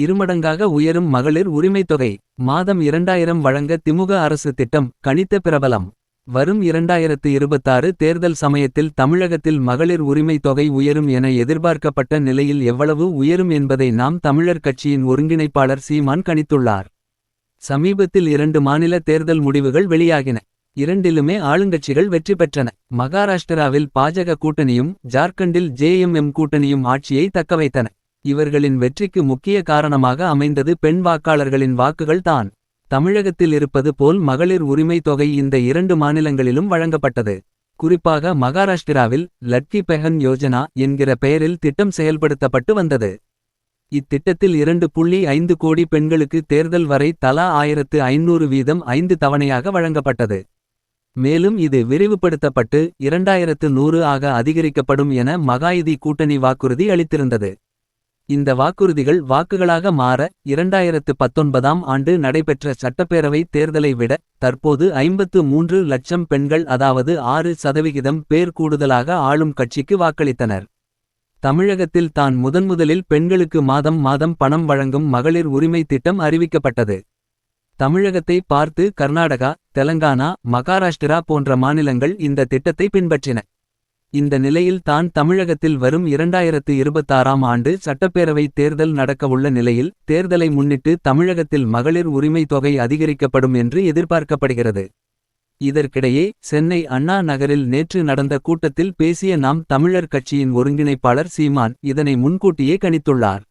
இருமடங்காக உயரும் மகளிர் உரிமைத் தொகை மாதம் இரண்டாயிரம் வழங்க திமுக அரசு திட்டம் கணித்த பிரபலம். வரும் இரண்டாயிரத்து இருபத்தாறு தேர்தல் சமயத்தில் தமிழகத்தில் மகளிர் உரிமைத் தொகை உயரும் என எதிர்பார்க்கப்பட்ட நிலையில் எவ்வளவு உயரும் என்பதை நாம் தமிழர் கட்சியின் ஒருங்கிணைப்பாளர் சீமான் கணித்துள்ளார். சமீபத்தில் இரண்டு மாநில தேர்தல் முடிவுகள் வெளியாகின. இரண்டிலுமே ஆளுங்கட்சிகள் வெற்றி பெற்றன. மகாராஷ்டிராவில் பாஜக கூட்டணியும் ஜார்க்கண்டில் ஜேஎம்எம் கூட்டணியும் ஆட்சியை தக்கவைத்தன இவர்களின் வெற்றிக்கு முக்கிய காரணமாக அமைந்தது பெண் வாக்காளர்களின் வாக்குகள் தான். தமிழகத்தில் இருப்பது போல் மகளிர் உரிமை தொகை இந்த இரண்டு மாநிலங்களிலும் வழங்கப்பட்டது. குறிப்பாக மகாராஷ்டிராவில் லட்கி பெஹன் யோஜனா என்கிற பெயரில் திட்டம் செயல்படுத்தப்பட்டு வந்தது. இத்திட்டத்தில் இரண்டு புள்ளி ஐந்து கோடி பெண்களுக்கு தேர்தல் வரை தலா ஆயிரத்து ஐநூறு வீதம் ஐந்து தவணையாக வழங்கப்பட்டது. மேலும் இது விரிவுபடுத்தப்பட்டு இரண்டாயிரத்து நூறு ஆக அதிகரிக்கப்படும் என மகாயுதி கூட்டணி வாக்குறுதி அளித்திருந்தது. இந்த வாக்குறுதிகள் வாக்குகளாக மாற இரண்டாயிரத்து பத்தொன்பதாம் ஆண்டு நடைபெற்ற சட்டப்பேரவை தேர்தலை விட தற்போது ஐம்பத்து மூன்று லட்சம் பெண்கள் அதாவது ஆறு சதவிகிதம் பேர் கூடுதலாக ஆளும் கட்சிக்கு வாக்களித்தனர். தமிழகத்தில் தான் முதன்முதலில் பெண்களுக்கு மாதம் மாதம் பணம் வழங்கும் மகளிர் உரிமை திட்டம் அறிவிக்கப்பட்டது. தமிழகத்தை பார்த்து கர்நாடகா தெலங்கானா மகாராஷ்டிரா போன்ற மாநிலங்கள் இந்த திட்டத்தை பின்பற்றின. இந்த நிலையில் தான் தமிழகத்தில் வரும் இரண்டாயிரத்து இருபத்தாறாம் ஆண்டு சட்டப்பேரவை தேர்தல் நடக்கவுள்ள நிலையில் தேர்தலை முன்னிட்டு தமிழகத்தில் மகளிர் உரிமை தொகை அதிகரிக்கப்படும் என்று எதிர்பார்க்கப்படுகிறது. இதற்கிடையே சென்னை அண்ணா நகரில் நேற்று நடந்த கூட்டத்தில் பேசிய நாம் தமிழர் கட்சியின் ஒருங்கிணைப்பாளர் சீமான் இதனை முன்கூட்டியே கணித்துள்ளார்.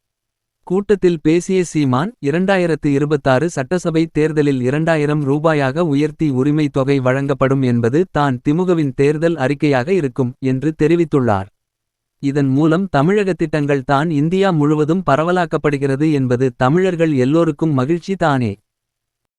கூட்டத்தில் பேசிய சீமான் இரண்டாயிரத்து இருபத்தாறு சட்டசபை தேர்தலில் இரண்டாயிரம் ரூபாயாக உயர்த்தி உரிமை தொகை வழங்கப்படும் என்பது தான் திமுகவின் தேர்தல் அறிக்கையாக இருக்கும் என்று தெரிவித்துள்ளார். இதன் மூலம் தமிழக திட்டங்கள் தான் இந்தியா முழுவதும் பரவலாக்கப்படுகிறது என்பது தமிழர்கள் எல்லோருக்கும் மகிழ்ச்சி தானே.